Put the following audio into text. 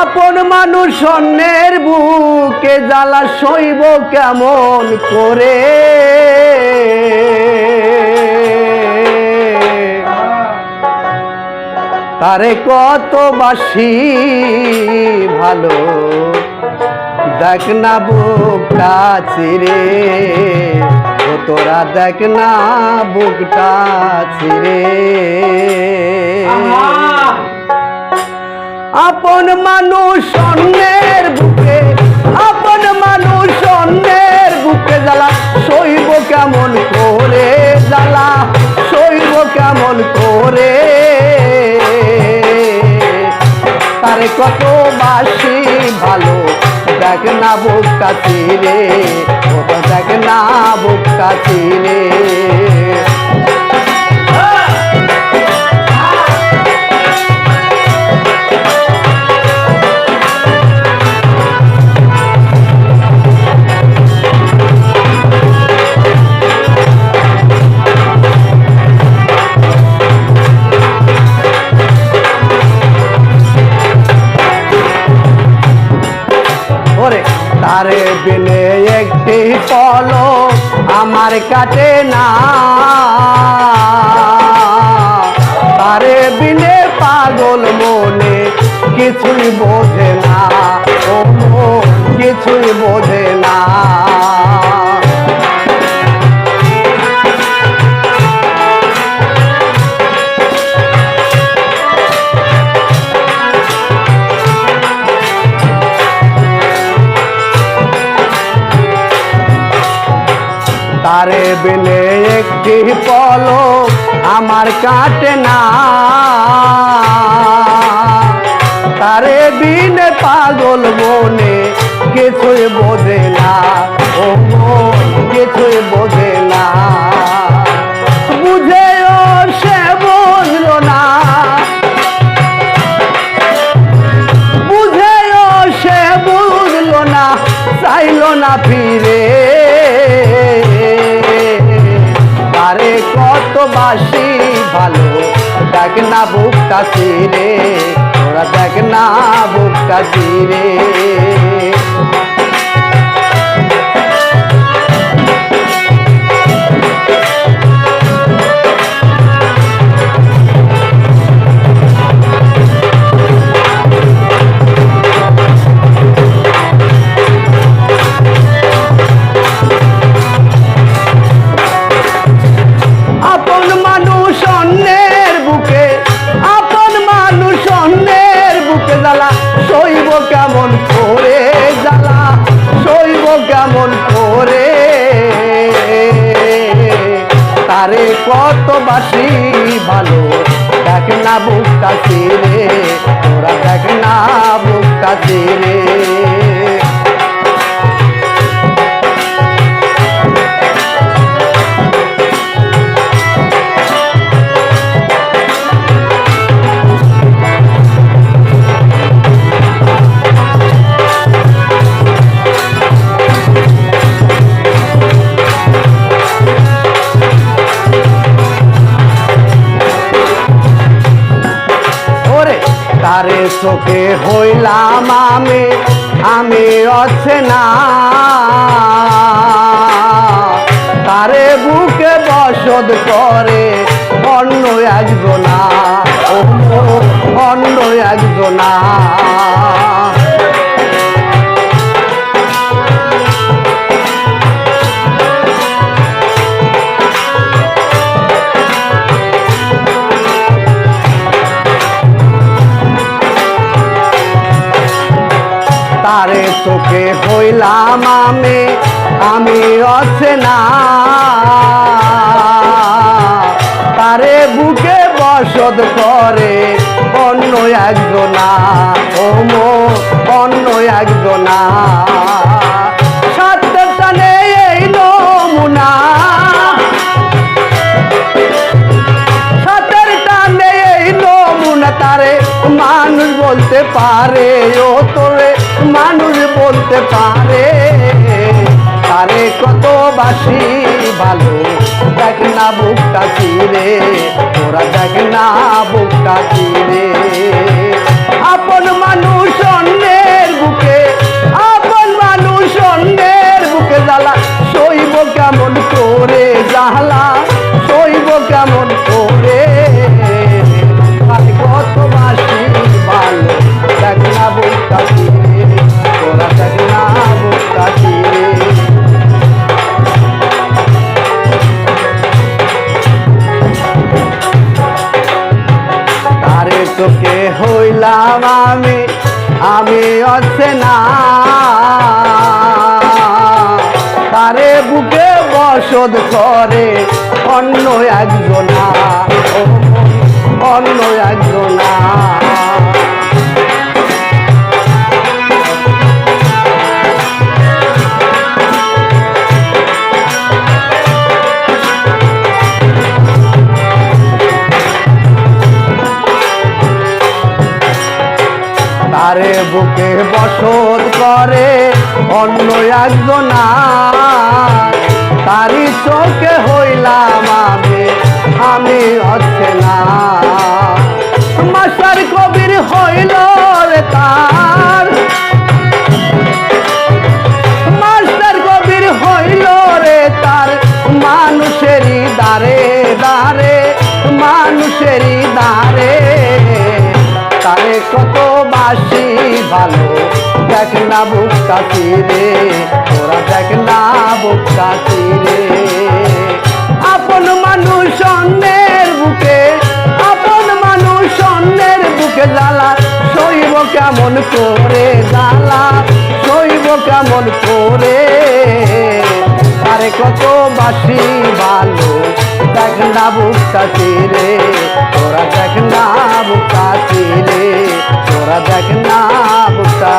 আপন মানুষ অন্যের বুকে জ্বালা সইব কেমন করে? তারে কত বাসি ভালো, দেখ না বুকটা চিরে ও তোরা দেখ না বুকটা চিরে আপন মানুষ অন্যের বুকে, আপন মানুষ অন্যের বুকে জ্বালা। সইব কেমন করে জ্বালা সইব কেমন করে। তারে কত বাসি ভালো, দেখ না বুকটা রে কত দেখ না বুকটা চিরে ওরে তারে বিনে একটি পলো আমার কাটে না। আরে বিনে পাগল মনে কিছুই বোঝে না। ও কিছুই বোঝে পলো আমার কাটে না। তারে দিন পাগল মনে কিছুই বোঝে না। ও মন কিছুই বোঝে না। কত বাসি ভালো। দেখ না বুকটা চিরে ওরা দেখ না বুকটা চিরে বাসি ভালো? দেখ না বুকটা চিরে তোরা দেখ না বুকটা চিরে তারে চোখে হইলাম আমি আমি অছে না তারে বুকে বসত করে অন্য একজনা অন্য একজনা। চোখে হইলাম আমি আমি অছে না তারে বুকে বসত করে অন্য একজনা, ও মো, অন্য একজনা। মানুষ বলতে পারে, ও মানুষ বলতে পারে। তারে কত বাসি ভালো। দেখ না বুকটা চিরে তোরা দেখ না বুকটা চিরে আপন মানুষ অন্য হইলাম আমি না তারে বুকে বসত করে অন্য একজনা। অন্য একজনা তারে বুকে বসত করে অন্য একজনা তারি চোখে হইলাম আমি আমি হচ্ছে না। মাস্টার কবির হইল রে তার। মাস্টার কবির হইল রে তার। মানুষেরই দারে দারে মানুষেরই বাসি ভালো। দেখ না বুক কাছি রে ওরা দেখ না বুক কাছি রে। আপন মানুষ অন্যের বুকে, আপন মানুষ অন্যের বুকে জ্বালা। সইব কেমন করে জ্বালা, সইব কেমন করে। আরে কত বাসি ভালো দেখ না বুকটা চিরে তোরা দেখ না বুকটা চিরে তোরা দেখ না বুকটা